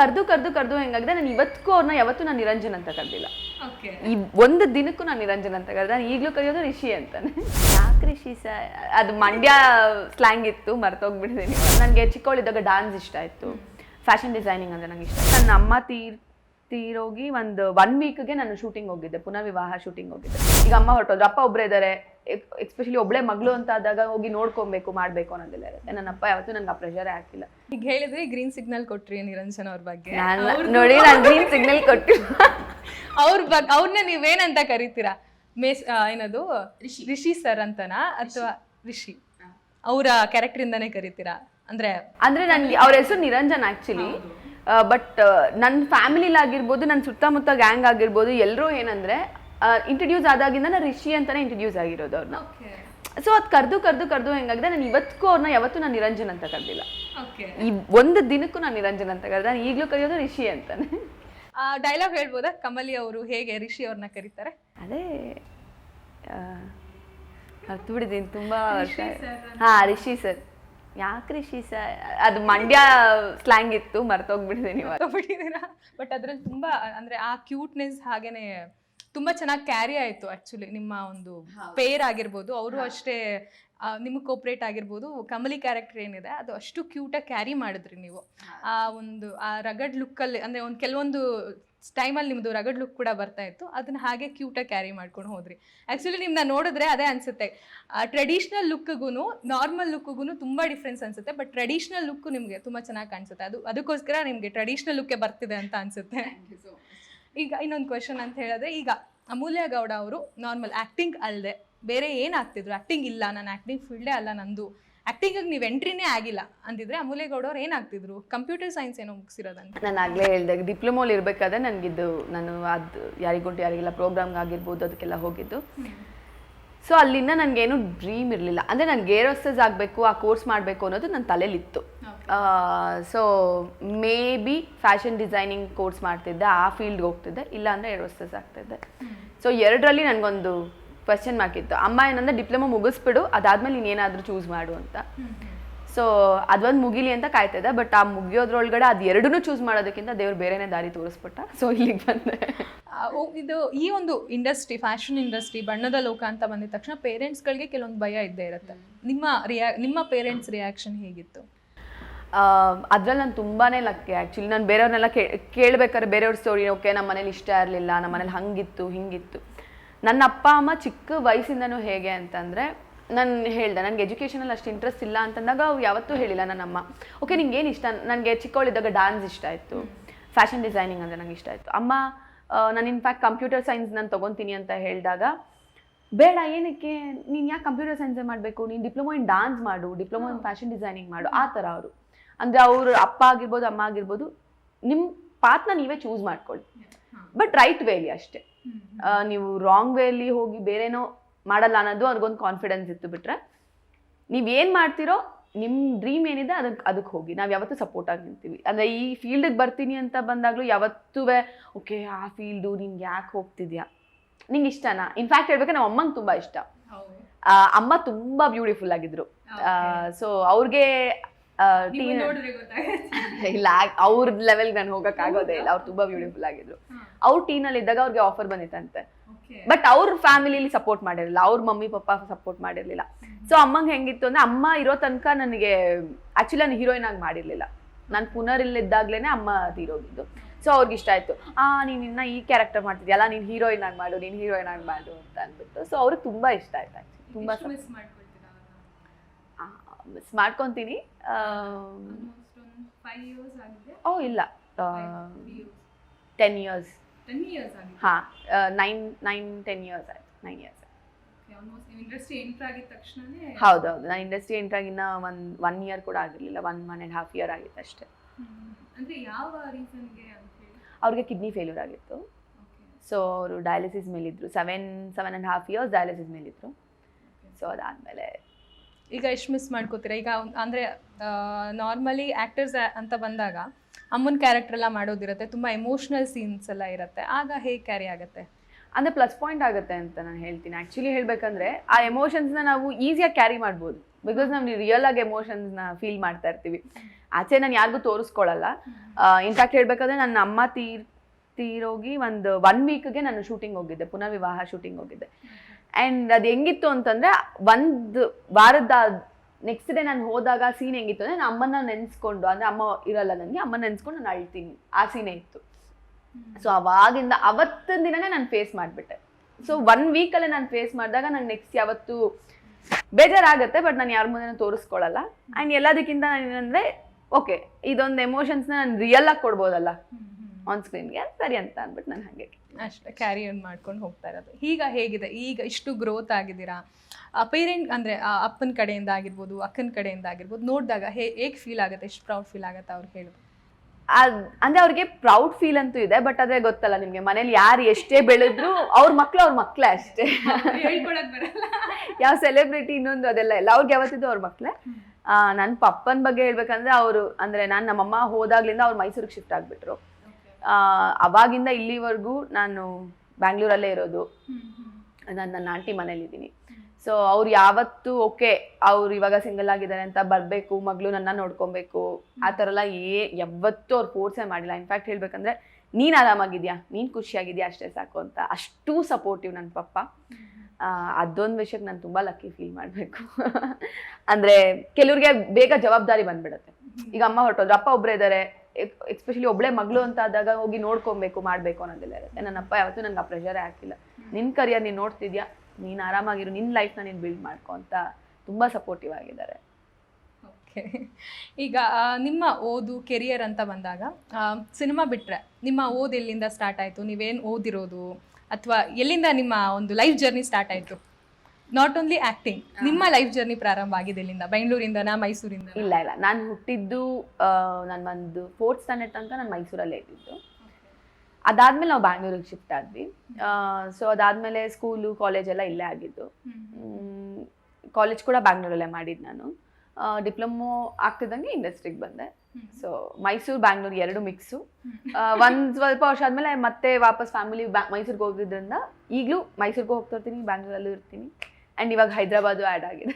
ಕರ್ದು ಕರ್ದು ಕರ್ದು ಹೆಂಗಾಗಿದೆ? ನಾನು ಇವತ್ತಿಗೂ ಅವ್ರನ್ನ ಯಾವತ್ತೂ ನಾನು ನಿರಂಜನ್ ಅಂತ ಕರೆದಿಲ್ಲ. ಓಕೆ. ಈ ಒಂದು ದಿನಕ್ಕೂ ನಾನು ನಿರಂಜನ್ ಅಂತ ಕರೆದ. ನಾನು ಈಗಲೂ ಕರೆಯೋದು ರಿಷಿ ಅಂತಾನೆ. ಯಾಕೆ ರಿಷಿ ಸ? ಅದು ಮಂಡ್ಯ ಸ್ಲ್ಯಾಂಗ್ ಇತ್ತು ಮರ್ತೋಗ್ಬಿಟ್ಟಿದ್ದೀನಿ ನನಗೆ ಚಿಕ್ಕವಳಿದ್ದಾಗ ಡಾನ್ಸ್ ಇಷ್ಟ ಆಯಿತು. ಫ್ಯಾಷನ್ ಡಿಸೈನಿಂಗ್ ಅಂದರೆ ನಂಗೆ ಇಷ್ಟ ನನ್ನ ಅಮ್ಮ ತೀರ್ ತೀರೋಗಿ ಒಂದು ಒನ್ ವೀಕ್ಗೆ ನಾನು ಶೂಟಿಂಗ್ ಹೋಗಿದ್ದೆ ಪುನಃ ವಿವಾಹ ಶೂಟಿಂಗ್ ಹೋಗಿದ್ದೆ. ಈಗ ಅಮ್ಮ ಹೊರಟೋದ್ರು ಅಪ್ಪ ಒಬ್ಬರೇ ಇದ್ದಾರೆ ಎಸ್ಪೆಷಲಿ ಒಬ್ಳೆ ಮಗಳು ಅಂತ ಆದಾಗ ಹೋಗಿ ನೋಡ್ಕೊಬೇಕು ಮಾಡಬೇಕು ಅನ್ನೋದಿಲ್ಲ ಇರುತ್ತೆ. ನನ್ನ ಅಪ್ಪ ಯಾವತ್ತೂ ನನಗೆ ಆ ಪ್ರೆಷರೇ ಹಾಕಿಲ್ಲ. ಈಗ ಹೇಳಿದ್ರಿ ಗ್ರೀನ್ ಸಿಗ್ನಲ್ ಕೊಟ್ರಿ ನಿರಂಜನ್ ಅವ್ರ ಬಗ್ಗೆ. ನಾನು ನೋಡಿ ನಾನು ಗ್ರೀನ್ ಸಿಗ್ನಲ್ ಕೊಟ್ಟು ಅವ್ರ ಬಗ್ಗೆ ಅವ್ರನ್ನ ನೀವೇನಂತ ಕರಿತೀರಾ? ಮೇಸ್ ಏನದು? ರಿಷಿ. ಸರ್ ಅಂತನಾ? ಅಥವಾ ರಿಷಿ. ಅವರ ಕ್ಯಾರೆಕ್ಟರ್ ಇಂದಾನೇ ಕರಿತೀರಾ? ಅಂದ್ರೆ ಅಂದ್ರೆ ನನ್ಗೆ ಅವ್ರ ಹೆಸರು ನಿರಂಜನ್ ಆಕ್ಚುಲಿ ಬಟ್ ನನ್ನ ಫ್ಯಾಮಿಲಿಲಿ ಆಗಿರ್ಬೋದು ನನ್ನ ಸುತ್ತಮುತ್ತ ಗ್ಯಾಂಗ್ ಆಗಿರ್ಬೋದು ಎಲ್ಲರೂ ಏನಂದ್ರೆ ಇಂಟ್ರಡ್ಯೂಸ್ ಆದಾಗಿಂದ ನಾನು ರಿಷಿ ಅಂತಾನೆ ಇಂಟ್ರಡ್ಯೂಸ್ ಆಗಿರೋದು ಅವ್ರನ್ನ ಸೊ ಅದು ಕರೆದು ಕರೆದು ಕರೆದು ಹೆಂಗಾಗಿದೆ ನಾನು ಇವತ್ತಿಗೂ ಅವ್ರನ್ನ ಯಾವತ್ತೂ ನಾನು ನಿರಂಜನ್ ಅಂತ ಕರೆದಿಲ್ಲ. ಈ ಒಂದು ದಿನಕ್ಕೂ ನಾನು ನಿರಂಜನ್ ಅಂತ ಕರೆದ ನಾನು ಈಗಲೂ ಕರೆಯೋದು ರಿಷಿ ಅಂತಾನೆ. ಡೈಲಾಗ್ ಹೇಳ್ಬೋದಾ? ಕಮಲಿ ಅವರು ಹೇಗೆ ರಿಷಿ ಅವ್ರನ್ನ ಕರೀತಾರೆ? ಅದೇ ಅರ್ಥ ಬಿಡಿದ್ದೀನಿ ತುಂಬ ವರ್ಷ ಹಾಂ ರಿಷಿ ಸರ್ ಯಾಕೆ ರಿಷಿ ಸರ್ ಅದು ಮಂಡ್ಯ ಸ್ಲ್ಯಾಂಗ್ ಇತ್ತು ಮರ್ತೋಗ್ಬಿಟ್ಟಿದ್ದೀನಿ ಇವಾಗ ಬಿಟ್ಟಿದ್ದೀರಾ ಬಟ್ ಅದ್ರಲ್ಲಿ ತುಂಬಾ, ಅಂದ್ರೆ ಆ ಕ್ಯೂಟ್ನೆಸ್ ಹಾಗೇನೆ ತುಂಬಾ ಚೆನ್ನಾಗಿ ಕ್ಯಾರಿ ಆಯಿತು ಆ್ಯಕ್ಚುಲಿ ನಿಮ್ಮ ಒಂದು ಪೇರ್ ಆಗಿರ್ಬೋದು. ಅವರು ಅಷ್ಟೇ ನಿಮಗೆ ಕೋಪ್ರೇಟ್ ಆಗಿರ್ಬೋದು. ಕಮಲಿ ಕ್ಯಾರೆಕ್ಟರ್ ಏನಿದೆ ಅದು ಅಷ್ಟು ಕ್ಯೂಟಾಗಿ ಕ್ಯಾರಿ ಮಾಡಿದ್ರಿ ನೀವು. ಆ ಒಂದು ಆ ರಗಡ್ ಲುಕ್ಕಲ್ಲಿ ಅಂದ್ರೆ ಒಂದು ಕೆಲವೊಂದು ಟೈಮಲ್ಲಿ ನಿಮ್ಮದು ರಗಡ್ ಲುಕ್ ಕೂಡ ಬರ್ತಾ ಇತ್ತು. ಅದನ್ನ ಹಾಗೆ ಕ್ಯೂಟಾಗಿ ಕ್ಯಾರಿ ಮಾಡ್ಕೊಂಡು ಹೋದ್ರಿ. ಆ್ಯಕ್ಚುಲಿ ನಿಮ್ಮನ್ನ ನೋಡಿದ್ರೆ ಅದೇ ಅನ್ಸುತ್ತೆ. ಟ್ರೆಡಿಷ್ನಲ್ ಲುಕ್ಗೂ ನಾರ್ಮಲ್ ಲುಕ್ಗೂ ತುಂಬ ಡಿಫ್ರೆನ್ಸ್ ಅನ್ಸುತ್ತೆ. ಬಟ್ ಟ್ರೆಡಿಷ್ನಲ್ ಲುಕ್ ನಿಮಗೆ ತುಂಬ ಚೆನ್ನಾಗಿ ಕಾಣಿಸುತ್ತೆ. ಅದು ಅದಕ್ಕೋಸ್ಕರ ನಿಮಗೆ ಟ್ರೆಡಿಷ್ನಲ್ ಲುಕ್ಕೇ ಬರ್ತಿದೆ ಅಂತ ಅನ್ಸುತ್ತೆ. ಈಗ ಇನ್ನೊಂದು ಕ್ವೆಶನ್ ಅಂತ ಹೇಳಿದ್ರೆ ಈಗ ಅಮೂಲ್ಯ ಗೌಡ ಅವರು ನಾರ್ಮಲ್ ಆ್ಯಕ್ಟಿಂಗ್ ಅಲ್ಲದೆ ಬೇರೆ ಏನು ಆಗ್ತಿದ್ರು? ಆ್ಯಕ್ಟಿಂಗ್ ಇಲ್ಲ ನಾನು ಆ್ಯಕ್ಟಿಂಗ್ ಫೀಲ್ಡೇ ಅಲ್ಲ ನಂದು. ಆ್ಯಕ್ಟಿಂಗಿಗೆ ನೀವು ಎಂಟ್ರಿನೇ ಆಗಿಲ್ಲ. ಅಂದಿದ್ರೆ ಅಮೂಲ್ಯ ಗೌಡ ಅವ್ರು ಏನಾಗ್ತಿದ್ರು ಕಂಪ್ಯೂಟರ್ ಸೈನ್ಸ್ ಏನೋ ಮುಗಿಸಿರೋದಂತ ನಾನು ಆಗಲೇ ಹೇಳಿದೆ ಡಿಪ್ಲೊಮೋಲಿ ಇರಬೇಕಾದ್ರೆ ನನಗಿದ್ದು ನಾನು ಅದು ಯಾರಿಗುಂಟು ಯಾರಿಗೆಲ್ಲ ಪ್ರೋಗ್ರಾಮ್ಗೆ ಆಗಿರ್ಬೋದು ಅದಕ್ಕೆಲ್ಲ ಹೋಗಿದ್ದು. ಸೊ ಅಲ್ಲಿಂದ ನನಗೇನು ಡ್ರೀಮ್ ಇರಲಿಲ್ಲ. ಅಂದರೆ ನನಗೆ ಏರ್ ಹೊಸ್ಟೆಸ್ ಆಗಬೇಕು ಆ ಕೋರ್ಸ್ ಮಾಡಬೇಕು ಅನ್ನೋದು ನನ್ನ ತಲೆಯಲ್ಲಿತ್ತು so may be fashion designing course ಮಾಡ್ತಿದ್ದೆ ಆ ಫೀಲ್ಡ್ಗೆ ಹೋಗ್ತಿದ್ದೆ. ಇಲ್ಲ ಅಂದರೆ ಏರ್ ಹೊಸ್ಟೆಸ್ ಆಗ್ತಿದ್ದೆ ಸೊ ಎರಡರಲ್ಲಿ ನನಗೊಂದು ಕ್ವೆಶನ್ ಹಾಕಿತ್ತು ಅಮ್ಮ ಏನಂದ್ರೆ ಡಿಪ್ಲೊಮಾ ಮುಗಿಸ್ಬಿಡು ಅದಾದ್ಮೇಲೆ ನೀನು ಏನಾದರೂ ಚೂಸ್ ಮಾಡು ಅಂತ. ಸೊ ಅದೊಂದು ಮುಗಿಲಿ ಅಂತ ಕಾಯ್ತಿದ್ದೆ ಬಟ್ ಆ ಮುಗಿಯೋದ್ರೊಳಗಡೆ ಅದು ಎರಡನ್ನೂ ಚೂಸ್ ಮಾಡೋದಕ್ಕಿಂತ ದೇವ್ರು ಬೇರೆನೇ ದಾರಿ ತೋರಿಸ್ಬಿಟ್ಟ. ಸೊ ಇಲ್ಲಿಗೆ ಬಂದೆ. ಇದು ಈ ಒಂದು ಇಂಡಸ್ಟ್ರಿ ಫ್ಯಾಷನ್ ಇಂಡಸ್ಟ್ರಿ ಬಣ್ಣದ ಲೋಕ ಅಂತ ಬಂದಿದ ತಕ್ಷಣ ಪೇರೆಂಟ್ಸ್ಗಳಿಗೆ ಕೆಲವೊಂದು ಭಯ ಇದ್ದೇ ಇರುತ್ತೆ. ನಿಮ್ಮ ರಿಯಾ ನಿಮ್ಮ ಪೇರೆಂಟ್ಸ್ ರಿಯಾಕ್ಷನ್ ಹೇಗಿತ್ತು? ಅದ್ರಲ್ಲಿ ನಾನು ತುಂಬಾ ಲಕ್ಕಿ. ಆ್ಯಕ್ಚುಲಿ ನಾನು ಬೇರೆಯವ್ರನ್ನೆಲ್ಲ ಕೇಳಬೇಕಾದ್ರೆ ಬೇರೆಯವ್ರ ಸ್ಟೋರಿ ಓಕೆ ನಮ್ಮ ಮನೇಲಿ ಇಷ್ಟ ಇರಲಿಲ್ಲ ನಮ್ಮ ಮನೇಲಿ ಹಂಗಿತ್ತು, ಹಿಂಗಿತ್ತು. ನನ್ನ ಅಪ್ಪ, ಅಮ್ಮ ಚಿಕ್ಕ ವಯಸ್ಸಿಂದನೂ ಹೇಗೆ ಅಂತಂದರೆ, ನಾನು ಹೇಳ್ದೆ, ನನಗೆ ಎಜುಕೇಷನಲ್ಲಿ ಅಷ್ಟು ಇಂಟ್ರೆಸ್ಟ್ ಇಲ್ಲ ಅಂತಂದಾಗ ಅವ್ರು ಯಾವತ್ತೂ ಹೇಳಿಲ್ಲ ನನ್ನ ಅಮ್ಮ. ಓಕೆ ನಿಂಗೆ ಏನು ಇಷ್ಟ? ನನಗೆ ಚಿಕ್ಕವಳಿದ್ದಾಗ ಡ್ಯಾನ್ಸ್ ಇಷ್ಟ ಆಯಿತು. ಫ್ಯಾಷನ್ ಡಿಸೈನಿಂಗ್ ಅಂದರೆ ನಂಗೆ ಇಷ್ಟ ಆಯಿತು. ಅಮ್ಮ ನಾನು ಇನ್ಫ್ಯಾಕ್ಟ್ ಕಂಪ್ಯೂಟರ್ ಸೈನ್ಸ್ ನಾನು ತೊಗೊತೀನಿ ಅಂತ ಹೇಳಿದಾಗ, ಬೇಡ, ಏನಕ್ಕೆ? ನೀನು ಯಾಕೆ ಕಂಪ್ಯೂಟರ್ ಸೈನ್ಸೇ ಮಾಡಬೇಕು? ನೀನು ಡಿಪ್ಲೊಮಾ ಇನ್ ಡಾನ್ಸ್ ಮಾಡು ಡಿಪ್ಲೊಮಾ ಇನ್ ಫ್ಯಾಷನ್ ಡಿಸೈನಿಂಗ್ ಮಾಡು. ಆ ಥರ ಅವರು. ಅಂದರೆ ಅವ್ರ ಅಪ್ಪ ಆಗಿರ್ಬೋದು ಅಮ್ಮ ಆಗಿರ್ಬೋದು ನಿಮ್ಮ ಪಾತ್ನ ನೀವೇ ಚೂಸ್ ಮಾಡ್ಕೊಳ್ಳಿ. ಬಟ್ ರೈಟ್ ವೇಲಿ ಅಷ್ಟೇ. ನೀವು ರಾಂಗ್ ವೇಲಿ ಹೋಗಿ ಬೇರೆನೋ ಮಾಡಲ್ಲ ಅನ್ನೋದು ಅವ್ರಿಗೊಂದು ಕಾನ್ಫಿಡೆನ್ಸ್ ಇತ್ತು ಬಿಟ್ರೆ ನೀವು ಏನು ಮಾಡ್ತಿರೋ ನಿಮ್ಮ ಡ್ರೀಮ್ ಏನಿದೆ ಅದಕ್ಕೆ ಅದಕ್ಕೆ ಹೋಗಿ. ನಾವು ಯಾವತ್ತೂ ಸಪೋರ್ಟ್ ಆಗಿ ನಿಂತೀವಿ. ಅಂದರೆ ಈ ಫೀಲ್ಡಿಗೆ ಬರ್ತೀನಿ ಅಂತ ಬಂದಾಗಲೂ ಯಾವತ್ತೂ ಓಕೆ ಆ ಫೀಲ್ಡು ನಿಂಗೆ ಯಾಕೆ ಹೋಗ್ತಿದ್ಯಾ? ನಿಂಗೆ ಇಷ್ಟನಾ? ಇನ್ಫ್ಯಾಕ್ಟ್ ಹೇಳ್ಬೇಕು ನಮ್ಮ ಅಮ್ಮಂಗೆ ತುಂಬ ಇಷ್ಟ. ಅಮ್ಮ ತುಂಬ ಬ್ಯೂಟಿಫುಲ್ ಆಗಿದ್ರು. ಸೊ ಅವ್ರಿಗೆ ಇಲ್ಲ ಅವ್ರ ಲೆವೆಲ್ ನಾನು ಹೋಗಕ್ ಆಗೋದೇ ಇಲ್ಲ. ಅವ್ರು ತುಂಬಾ ಬ್ಯೂಟಿಫುಲ್ ಆಗಿದ್ರು. ಅವ್ರು ಟೀನಲ್ಲಿ ಇದ್ದಾಗ ಅವ್ರಿಗೆ ಆಫರ್ ಬಂದಿತ್ತಂತೆ. ಬಟ್ ಅವ್ರ ಫ್ಯಾಮಿಲಿಲಿ ಸಪೋರ್ಟ್ ಮಾಡಿರಲಿಲ್ಲ. ಅವ್ರ ಮಮ್ಮಿ ಪಪ್ಪ ಸಪೋರ್ಟ್ ಮಾಡಿರ್ಲಿಲ್ಲ. ಸೊ ಅಮ್ಮಂಗೆ ಹೆಂಗಿತ್ತು ಅಂದ್ರೆ ಅಮ್ಮ ಇರೋ ತನಕ ನನಗೆ ಆಕ್ಚುಲಿ ನಾನು ಹೀರೋಯಿನ್ ಆಗಿ ಮಾಡಿರ್ಲಿಲ್ಲ. ನಾನು ಪುನರಿಲ್ಲಿದ್ದಾಗ್ಲೇನೆ ಅಮ್ಮ ತೀರೋಗಿದ್ದು ಸೊ ಅವ್ರಿಗೆ ಇಷ್ಟ ಆಯ್ತು. ಆ ನೀನ್ ಇನ್ನ ಈ ಕ್ಯಾರೆಕ್ಟರ್ ಮಾಡ್ತಿದ್ಯಲ್ಲ ನೀನ್ ಹೀರೋಯಿನ್ ಆಗಿ ಮಾಡು ನೀನ್ ಹೀರೋಯಿನ್ ಆಗಿ ಮಾಡು ಅಂತ ಅಂದ್ಬಿಟ್ಟು. ಸೊ ಅವ್ರಿಗೆ ತುಂಬಾ ಇಷ್ಟ ಆಯ್ತು. ತುಂಬಾ ಮಿಸ್ ಮಾಡ್ಕೊತೀನಿ. ಓ ಇಲ್ಲ. ಟೆನ್ ಇಯರ್ಸ್ ಹಾ ನೈನ್ ನೈನ್ ಟೆನ್ ಇಯರ್ಸ್ ಆಯ್ತು. ನೈನ್ ಇಯರ್ಸ್ ಎಂಟರ್ ಹೌದೌದು. ನಾನು ಇಂಡಸ್ಟ್ರಿ ಎಂಟ್ರಾಗಿನ್ನ ಒನ್ ಒನ್ ಇಯರ್ ಕೂಡ ಆಗಿರಲಿಲ್ಲ. One one and half year ಆಗಿತ್ತು ಅಷ್ಟೇ. ಅವ್ರಿಗೆ ಕಿಡ್ನಿ ಫೇಲ್ಯೂರ್ ಆಗಿತ್ತು. ಸೊ ಅವರು dialysis ಮೇಲಿದ್ರು. Seven seven and half years dialysis ಮೇಲಿದ್ರು. So ಅದಾದಮೇಲೆ ಈಗ ಎಷ್ಟು ಮಿಸ್ ಮಾಡ್ಕೋತೀರಾ? ಈಗ ಅಂದರೆ ನಾರ್ಮಲಿ ಆ್ಯಕ್ಟರ್ಸ್ ಅಂತ ಬಂದಾಗ ಅಮ್ಮನ ಕ್ಯಾರೆಕ್ಟರ್ ಎಲ್ಲ ಮಾಡೋದಿರುತ್ತೆ ತುಂಬ ಎಮೋಷ್ನಲ್ ಸೀನ್ಸ್ ಎಲ್ಲ ಇರುತ್ತೆ. ಆಗ ಹೇಗೆ ಕ್ಯಾರಿ ಆಗುತ್ತೆ? ಅಂದರೆ ಪ್ಲಸ್ ಪಾಯಿಂಟ್ ಆಗುತ್ತೆ ಅಂತ ನಾನು ಹೇಳ್ತೀನಿ. ಆ್ಯಕ್ಚುಲಿ ಹೇಳಬೇಕಂದ್ರೆ ಆ ಎಮೋಷನ್ಸ್ನ ನಾವು ಈಸಿಯಾಗಿ ಕ್ಯಾರಿ ಮಾಡ್ಬೋದು. ಬಿಕಾಸ್ ನಾವು ರಿಯಲ್ ಆಗಿ ಎಮೋಷನ್ಸ್ನ ಫೀಲ್ ಮಾಡ್ತಾ ಇರ್ತೀವಿ. ಆಚೆ ನಾನು ಯಾರಿಗೂ ತೋರಿಸ್ಕೊಳ್ಳಲ್ಲ ಇನ್ಫ್ಯಾಕ್ಟ್ ಹೇಳಬೇಕಂದ್ರೆ ನನ್ನ ಅಮ್ಮ ತೀರ್ ತೀರೋಗಿ ಒಂದು ಒನ್ ವೀಕ್ಗೆ ನಾನು ಶೂಟಿಂಗ್ ಹೋಗಿದ್ದೆ. ಪುನರ್ವಿವಾಹ ಶೂಟಿಂಗ್ ಹೋಗಿದ್ದೆ. ಆ್ಯಂಡ್ ಅದು ಹೆಂಗಿತ್ತು ಅಂತಂದ್ರೆ ಒಂದು ವಾರದ ನೆಕ್ಸ್ಟ್ ಡೇ ನಾನು ಹೋದಾಗ ಸೀನ್ ಹೆಂಗಿತ್ತು ಅಂದ್ರೆ ನಾನು ಅಮ್ಮನ ನೆನೆಸ್ಕೊಂಡು ಅಂದ್ರೆ ಅಮ್ಮ ಇರಲ್ಲ ನನಗೆ ಅಮ್ಮ ನೆನೆಸ್ಕೊಂಡು ನಾನು ಅಳ್ತೀನಿ. ಆ ಸೀನೇ ಇತ್ತು. ಸೊ ಅವಾಗಿಂದ ಅವತ್ತಿನ ದಿನನೇ ನಾನು ಫೇಸ್ ಮಾಡಿಬಿಟ್ಟೆ. ಸೊ ಒನ್ ವೀಕಲ್ಲೇ ನಾನು ಫೇಸ್ ಮಾಡಿದಾಗ ನಂಗೆ ನೆಕ್ಸ್ಟ್ ಯಾವತ್ತು ಬೇಜಾರಾಗುತ್ತೆ ಬಟ್ ನಾನು ಯಾರ ಮುಂದೆ ತೋರಿಸ್ಕೊಳ್ಳಲ್ಲ. ಆ್ಯಂಡ್ ಎಲ್ಲದಕ್ಕಿಂತ ನಾನು ಏನಂದರೆ ಓಕೆ ಇದೊಂದು ಎಮೋಷನ್ಸ್ನ ನಾನು ರಿಯಲ್ ಆಗಿ ಕೊಡ್ಬೋದಲ್ಲ ಆನ್ ಸ್ಕ್ರೀನ್ಗೆ ಸರಿ ಅಂತ ಅಂದ್ಬಿಟ್ಟು ನಾನು ಹಾಗೆ. ಅಷ್ಟೇ ಕ್ಯಾರಿ ಆನ್ ಮಾಡ್ಕೊಂಡು ಹೋಗ್ತಾ ಇರೋದು. ಈಗ ಹೇಗಿದೆ? ಈಗ ಇಷ್ಟು ಗ್ರೋತ್ ಆಗಿದ್ದೀರಾ? ಪೇರೆಂಟ್ ಅಂದರೆ ಅಪ್ಪನ ಕಡೆಯಿಂದ ಆಗಿರ್ಬೋದು ಅಕ್ಕನ ಕಡೆಯಿಂದ ಆಗಿರ್ಬೋದು ನೋಡಿದಾಗ ಹೇ ಹೇಗೆ ಫೀಲ್ ಆಗುತ್ತೆ? ಎಷ್ಟು ಪ್ರೌಡ್ ಫೀಲ್ ಆಗುತ್ತೆ ಅವ್ರು ಹೇಳೋದು ಅದ್ ಅಂದ್ರೆ ಅವ್ರಿಗೆ ಪ್ರೌಡ್ ಫೀಲ್ ಅಂತೂ ಇದೆ ಬಟ್ ಅದೇ ಗೊತ್ತಲ್ಲ ನಿಮಗೆ ಮನೇಲಿ ಯಾರು ಎಷ್ಟೇ ಬೆಳೆದ್ರು ಅವ್ರ ಮಕ್ಳು ಅವ್ರ ಮಕ್ಳೇ ಅಷ್ಟೇ. ಯಾವ ಸೆಲೆಬ್ರಿಟಿ ಇನ್ನೊಂದು ಅದೆಲ್ಲ ಇಲ್ಲ. ಅವ್ರಿಗೆ ಯಾವತ್ತಿದ್ದು ಅವ್ರ ಮಕ್ಳೇ. ನನ್ನ ಪಪ್ಪನ ಬಗ್ಗೆ ಹೇಳ್ಬೇಕಂದ್ರೆ ಅವರು ಅಂದ್ರೆ ನಾನು ನಮ್ಮಮ್ಮ ಹೋದಾಗ್ಲಿಂದ ಅವ್ರು ಮೈಸೂರಿಗೆ ಶಿಫ್ಟ್ ಆಗ್ಬಿಟ್ರು. ಅವಾಗಿಂದ ಇಲ್ಲಿವರೆಗೂ ನಾನು ಬ್ಯಾಂಗ್ಳೂರಲ್ಲೇ ಇರೋದು. ನಾನು ನನ್ನ ಆಂಟಿ ಮನೇಲಿದ್ದೀನಿ. ಸೊ ಅವ್ರು ಯಾವತ್ತು ಓಕೆ ಅವ್ರು ಇವಾಗ ಸಿಂಗಲ್ ಆಗಿದ್ದಾರೆ ಅಂತ ಬರಬೇಕು ಮಗಳು ನನ್ನ ನೋಡ್ಕೊಬೇಕು ಆ ಥರ ಎಲ್ಲ ಏ ಯಾವತ್ತೂ ಅವ್ರು ಫೋರ್ಸೇ ಮಾಡಿಲ್ಲ. ಇನ್ಫ್ಯಾಕ್ಟ್ ಹೇಳ್ಬೇಕಂದ್ರೆ ನೀನು ಆರಾಮಾಗಿದ್ಯಾ? ನೀನು ಖುಷಿಯಾಗಿದ್ಯಾ? ಅಷ್ಟೇ ಸಾಕು ಅಂತ ಅಷ್ಟು ಸಪೋರ್ಟಿವ್ ನನ್ನ ಪಪ್ಪ. ಅದೊಂದು ವಿಷಯಕ್ಕೆ ನಾನು ತುಂಬ ಲಕ್ಕಿ ಫೀಲ್ ಮಾಡಬೇಕು. ಅಂದರೆ ಕೆಲವ್ರಿಗೆ ಬೇಗ ಜವಾಬ್ದಾರಿ ಬಂದ್ಬಿಡುತ್ತೆ. ಈಗ ಅಮ್ಮ ಹೊರಟೋದ್ರು ಅಪ್ಪ ಒಬ್ಬರೇ ಇದ್ದಾರೆ ಎಸ್ಪೆಷಲಿ ಒಬ್ಳೆ ಮಗಳು ಅಂತ ಆದಾಗ ಹೋಗಿ ನೋಡ್ಕೊಬೇಕು ಮಾಡಬೇಕು ಅನ್ನೋದೆಲ್ಲ ಇರುತ್ತೆ. ನನ್ನ ಅಪ್ಪ ಯಾವತ್ತೂ ನನಗೆ ಆ ಪ್ರೆಷರೇ ಹಾಕಿಲ್ಲ. ನಿನ್ನ ಕರಿಯರ್ ನೀನು ನೋಡ್ತಿದ್ಯಾ? ನೀನು ಆರಾಮಾಗಿರು ನಿನ್ನ ಲೈಫ್ನ ನೀನು ಬಿಲ್ಡ್ ಮಾಡ್ಕೊ ಅಂತ ತುಂಬ ಸಪೋರ್ಟಿವ್ ಆಗಿದ್ದಾರೆ. ಓಕೆ. ಈಗ ನಿಮ್ಮ ಓದು ಕೆರಿಯರ್ ಅಂತ ಬಂದಾಗ ಸಿನಿಮಾ ಬಿಟ್ರೆ ನಿಮ್ಮ ಓದು ಎಲ್ಲಿಂದ ಸ್ಟಾರ್ಟ್ ಆಯಿತು? ನೀವೇನು ಓದಿರೋದು? ಅಥವಾ ಎಲ್ಲಿಂದ ನಿಮ್ಮ ಒಂದು ಲೈಫ್ ಜರ್ನಿ ಸ್ಟಾರ್ಟ್ ಆಯಿತು? ನಾಟ್ ಓನ್ಲಿ ಆಕ್ಟಿಂಗ್ ನಿಮ್ಮ ಲೈಫ್ ಜರ್ನಿ ಪ್ರಾರಂಭ ಆಗಿದೆ ಎಲ್ಲಿಂದ ಬೆಂಗಳೂರಿಂದನಾ ಮೈಸೂರಿಂದ ಇಲ್ಲ ಇಲ್ಲ. ನಾನು ಹುಟ್ಟಿದ್ದು ನಾನು ಒಂದು ಫೋರ್ತ್ ಸ್ಟ್ಯಾಂಡರ್ಡ್ ತನಕ ನಾನು ಮೈಸೂರಲ್ಲೇ ಇದ್ದಿದ್ದು ಅದಾದ್ಮೇಲೆ ನಾವು ಬ್ಯಾಂಗ್ಳೂರಿಗೆ ಶಿಫ್ಟ್ ಆದ್ವಿ. ಸೊ ಅದಾದ್ಮೇಲೆ ಸ್ಕೂಲು ಕಾಲೇಜ್ ಎಲ್ಲ ಇಲ್ಲೇ ಆಗಿದ್ದು. ಕಾಲೇಜ್ ಕೂಡ ಬ್ಯಾಂಗ್ಳೂರಲ್ಲೇ ಮಾಡಿದ್ದು ನಾನು. ಡಿಪ್ಲೊಮೊ ಆಗ್ತಿದ್ದಂಗೆ ಇಂಡಸ್ಟ್ರಿಗೆ ಬಂದೆ. ಸೊ ಮೈಸೂರು ಬ್ಯಾಂಗ್ಳೂರು ಎರಡು ಮಿಕ್ಸು ಒಂದು ಸ್ವಲ್ಪ ವರ್ಷ ಆದಮೇಲೆ ಮತ್ತೆ ವಾಪಸ್ ಫ್ಯಾಮಿಲಿ ಬ್ಯಾ ಮೈಸೂರಿಗೆ ಹೋಗಿದ್ರಿಂದ ಈಗಲೂ ಮೈಸೂರಿಗೆ ಹೋಗ್ತಾ ಇರ್ತೀನಿ ಬ್ಯಾಂಗ್ಳೂರಲ್ಲೂ ಇರ್ತೀನಿ. ಆ್ಯಂಡ್ ಇವಾಗ ಹೈದ್ರಾಬಾದು ಆ್ಯಡ್ ಆಗಿದೆ.